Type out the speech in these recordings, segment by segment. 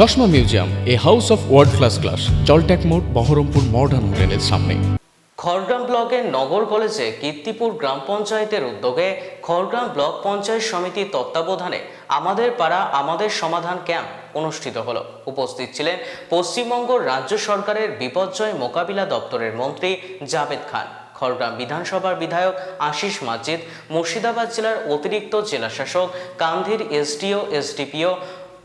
চশমা museum, a house of world class class জলট্যাক মোড়, Baharampur modern হোটেলের সামনে। খড়গ্রাম ব্লকের নগর কলেজে কীর্তিপুর গ্রাম পঞ্চায়েতের উদ্যোগে খড়গ্রাম ব্লক পঞ্চায়েত সমিতির তত্ত্বাবধানে আমাদের পাড়া, আমাদের সমাধান ক্যাম্প অনুষ্ঠিত হলো। উপস্থিত ছিলেন পশ্চিমবঙ্গ রাজ্য সরকারের বিপর্যয় মোকাবিলা দপ্তরের মন্ত্রী জাভেদ খান, খড়গ্রাম বিধানসভার বিধায়ক আশিস মাজিদ, মুর্শিদাবাদ জেলার অতিরিক্ত জেলাশাসক কান্ধির এসডিও, এসডিপিও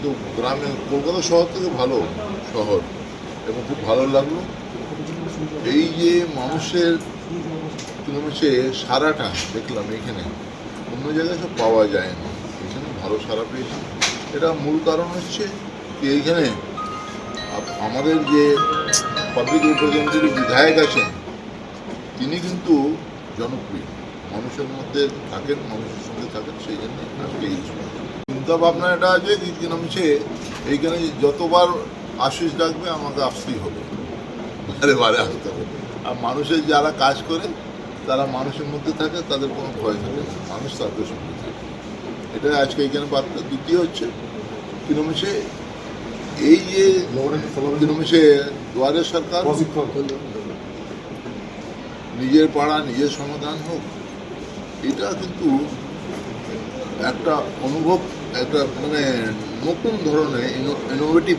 একদম গ্রামে কলকাতা শহর থেকে ভালো শহর এবং খুব ভালো লাগল। এই যে মানুষের সারাটা দেখলাম এখানে, অন্য জায়গায় সব পাওয়া যায় না। এখানে ভালো সারা পেয়েছি। এটা মূল কারণ হচ্ছে যে এইখানে আমাদের যে পাবলিক রিপ্রেজেন্টেটিভ বিধায়ক আছেন, তিনি কিন্তু জনপ্রিয়। মানুষের মধ্যে থাকেন, মানুষের সঙ্গে থাকেন, সেই জন্য আজকে এই চিন্তা ভাবনা এটা আছে কি কিনামছে এইখানে যতবার আশিস ডাকবে আমাকে আসতেই হবে। বারে বারে আসতে হবে। আর মানুষের যারা কাজ করে, তারা মানুষের মধ্যে থাকে, তাদের কোনো ভয় থাকে মানুষ তাদের সঙ্গে থাকে। এটা আজকে এইখানে বার্তা। দ্বিতীয় হচ্ছে কিনমিশে এই যে কিনমিশে দুয়ারে সরকার, নিজের পাড়া, নিজের সমাধান হোক, এটা কিন্তু একটা অনুভব, একটা মানে নতুন ধরনের ইনোভেটিভ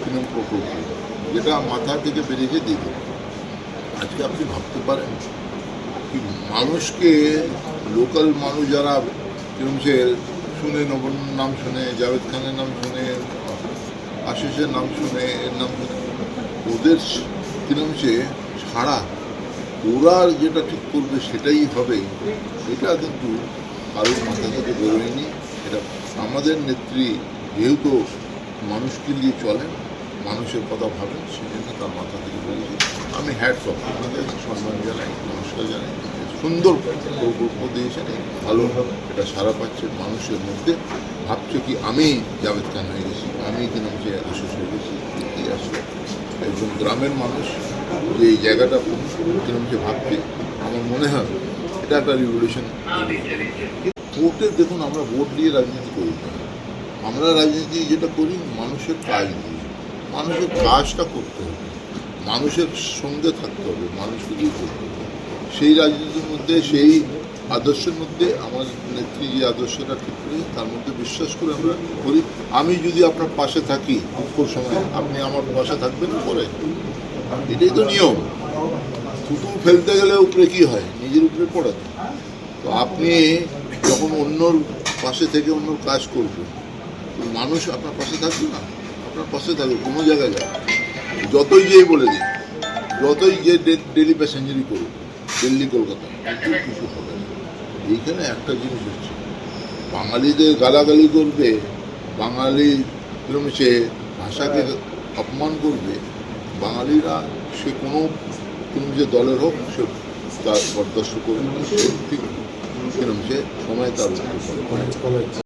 ফিল্ম প্রকল্প যেটা মাথা থেকে বেরিয়েছে দিকে আজকে আপনি ভাবতে পারেন কি মানুষকে লোকাল মানুষ যারা সে শুনে নবন নাম শুনে, জাভেদ খানের নাম শুনে, আশিসের নাম শুনে, এর নাম শুনে, ওদের কিরম সে ছাড়া, ওরা যেটা ঠিক করবে সেটাই হবে, এটা কিন্তু কারোর মাথা থেকে বেরোয়নি। এটা আমাদের নেত্রী যেহেতু মানুষকে নিয়ে চলেন, মানুষের কথা ভাবেন সেই জন্য তার মাথা থেকে বেরিয়েছে আমি হ্যাটস অফ আপনাদের, সম্মান জানাই, নমস্কার জানাই। সুন্দর প্রকল্প দিয়েছেন, ভালো এটা সারা পাচ্ছে মানুষের মধ্যে। ভাবছে কি আমি জাভেদ খান হয়ে গেছি, আমি কিনা যে আশিস হয়ে গেছি আসলে একজন গ্রামের মানুষ যে এই জায়গাটা যে ভাবছে, আমার মনে হয় এটা একটা রিভলিউশন ভোটের দেখুন, আমরা ভোট দিয়ে রাজনীতি করি আমরা রাজনীতি যেটা করি, মানুষের কাজ দিয়ে মানুষের কাজটা করতে হবে। মানুষের সঙ্গে থাকতে হবে, মানুষকে দিয়ে করতে হবে। সেই রাজনীতির মধ্যে, সেই আদর্শের মধ্যে, আমার নেত্রী যে আদর্শটা ঠিক করি তার মধ্যে বিশ্বাস করে আমরা করি। আমি যদি আপনার পাশে থাকি দুঃখর সময়, আপনি আমার পাশে থাকবেন, পরে। এটাই তো নিয়ম। থুতু ফেলতে গেলে উপরে কি হয়? নিজের উপরে পড়ে। তো আপনি যখন অন্যর পাশে থেকে অন্যর কাজ করবেন মানুষ আপনার পাশে থাকবে না। আপনার পাশে থাকবে, কোনো জায়গায় যাবে যতই যেই বলে দিন যতই যে ডেলি প্যাসেঞ্জারি করুক, দিল্লি, কলকাতা, কিন্তু কিছু হবে না। এইখানে একটা জিনিস হচ্ছে, বাঙালিদের গালাগালি করবে, বাঙালি সে ভাষাকে অপমান করবে, বাঙালিরা সে কোনো কোনো যে দলের হোক সে তার করবে সে ঠিক সে সময় তার।